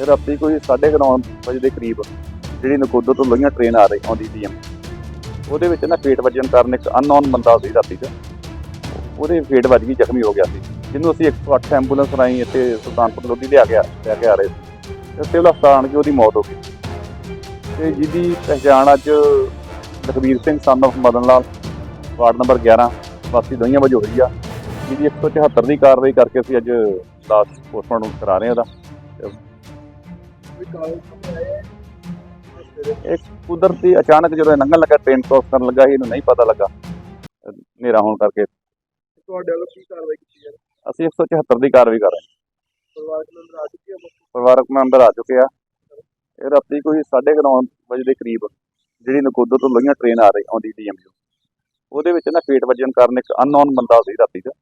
ਇਹ ਰਾਤੀ ਕੋਈ 9:30 ਵਜੇ ਦੇ ਕਰੀਬ ਜਿਹੜੀ ਨਕੋਦਰ ਤੋਂ ਲੋਹੀਆਂ ਟ੍ਰੇਨ ਆ ਰਹੀ, ਆਉਂਦੀ ਸੀ। ਉਹਦੇ ਵਿੱਚ ਨਾ ਫੇਟ ਵੱਜਣ ਕਾਰਨ ਇੱਕ ਅਨਨੋਨ ਬੰਦਾ ਸੀ ਰਾਤੀ 'ਚ ਉਹਦੇ ਫੇਟ ਵੱਜ ਗਈ, ਜ਼ਖਮੀ ਹੋ ਗਿਆ ਸੀ। ਜਿਹਨੂੰ ਅਸੀਂ 108 ਐਂਬੂਲੈਂਸ ਰਾਹੀਂ ਇੱਥੇ ਸੁਲਤਾਨਪੁਰ ਲੋਧੀ ਲਿਆ ਗਿਆ ਲੈ ਕੇ ਆ ਰਹੇ ਸੀ। ਤੇ ਸਿਵਲ ਹਸਪਤਾਲ ਆਣ ਕੇ ਉਹਦੀ ਮੌਤ ਹੋ ਗਈ। ਤੇ ਜਿਹਦੀ ਪਹਿਚਾਣ ਅੱਜ Lakhbir Singh son of Madan Lal ward number 11 ਵਾਸੀ ਦੋਈਆਂ ਵਜੋਂ ਹੋਈ ਆ। ਜਿਹਦੀ 174 ਦੀ ਕਾਰਵਾਈ ਕਰਕੇ ਅਸੀਂ ਅੱਜ ਲਾਸਟ ਪੋਸਟਮਾਰਟਮ ਕਰਾ ਰਹੇ ਹਾਂ ਉਹਦਾ। ਕੋਈ ਕਾਰਨ ਸਾਹਮਣੇ ਆਇਆ ਹੈ? ਇੱਕ ਕੁਦਰਤੀ ਅਚਾਨਕ ਜਦੋਂ ਇਹ ਲੰਘਣ ਲੱਗਾ ਟ੍ਰੇਨ ਕ੍ਰੋਸ ਕਰਨ ਲੱਗਾ ਸੀ ਇਹਨੂੰ ਨਹੀਂ ਪਤਾ ਲੱਗਾ। ਹਨੇਰਾ ਹੋਣ ਕਰਕੇ। ਤੁਹਾਡੇ ਵੱਲੋਂ ਕੀ ਕਾਰਵਾਈ ਕੀਤੀ ਜਾ ਰਹੀ? ਹੈ ਅਸੀਂ 174 ਦੀ ਕਾਰਵਾਈ ਕਰ ਰਹੇ ਹਾਂ। ਪਰਿਵਾਰਕ ਮੈਂਬਰ ਆ ਚੁੱਕੇ ਹੋ ਪਰਿਵਾਰਕ ਮੈਂਬਰ ਆ ਚੁੱਕੇ ਆ। ਇਹ ਰਾਤੀ ਕੋਈ 9:30 ਵਜੇ ਦੇ ਕਰੀਬ ਜਿਹੜੀ ਨਕੋਦਰ ਤੋਂ ਲੋਹੀਆਂ ਟ੍ਰੇਨ ਆ ਰਹੀ ਆਉਂਦੀ ਡੀਐਮਯੂ ਉਹਦੇ ਵਿੱਚ ਨਾ ਫੇਟ ਵੱਜਣ ਕਾਰਨ ਇੱਕ ਅਨਨੋਨ ਬੰਦਾ ਸੀ ਰਾਤੀ ਉਹ-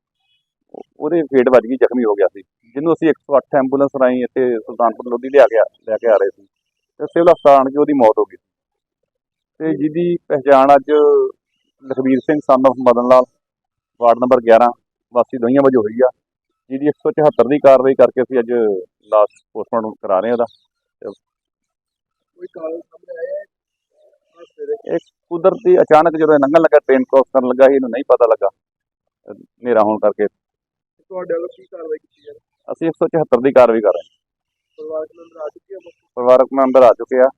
ਉਹਦੇ ਫੇਟ ਵੱਜ ਗਈ ਜ਼ਖਮੀ ਹੋ ਗਿਆ ਸੀ। ਜਿਹਨੂੰ ਅਸੀਂ 108 ਐਂਬੂਲੈਂਸ ਰਾਹੀਂ ਇੱਥੇ ਸੁਲਤਾਨਪੁਰ ਲੋਧੀ ਲਿਆ ਗਿਆ ਲੈ ਕੇ ਆ ਰਹੇ ਸੀ। ਤੇ ਸਿਵਲ ਹਸਪਤਾਲ ਆਣ ਕੇ ਉਹਦੀ ਮੌਤ ਹੋ ਗਈ ਤੇ ਜਿਹਦੀ ਪਹਿਚਾਣ ਅੱਜ Lakhvir Singh son of Madan Lal ward number 11 ਵਾਸੀ ਦੋਈਆਂ ਵਜੇ ਹੋਈ ਆ। ਜਿਹਦੀ 174 ਦੀ ਕਾਰਵਾਈ ਕਰਕੇ ਅਸੀਂ ਅੱਜ ਲਾਸਟ ਪੋਸਟਮਾਰਟਮ ਕਰਾ ਰਹੇ ਹਾਂ ਉਹਦਾ। ਕੋਈ ਕਾਰਨ ਸਾਹਮਣੇ ਆਇਆ ਹੈ? ਹਾਦਸੇ ਦੇ ਇੱਕ ਕੁਦਰਤੀ ਅਚਾਨਕ ਜਦੋਂ ਇਹ ਲੰਘਣ ਲੱਗਾ ਟ੍ਰੇਨ ਕ੍ਰੋਸ ਕਰਨ ਲੱਗਾ ਸੀ ਇਹਨੂੰ ਨਹੀਂ ਪਤਾ ਲੱਗਾ। ਹਨੇਰਾ ਹੋਣ ਕਰਕੇ ਤੁਹਾਡੇ ਵੱਲੋਂ ਕੀ ਕਾਰਵਾਈ ਕੀਤੀ ਜਾ ਰਹੀ ਹੈ? ਅਸੀਂ 174 ਦੀ ਕਾਰਵਾਈ ਕਰ ਰਹੇ ਹਾਂ। ਪਰਿਵਾਰਕ ਮੈਂਬਰ ਆ ਚੁੱਕੇ ਹੋ ਪਰਿਵਾਰਕ ਮੈਂਬਰ ਆ ਚੁੱਕੇ ਆ।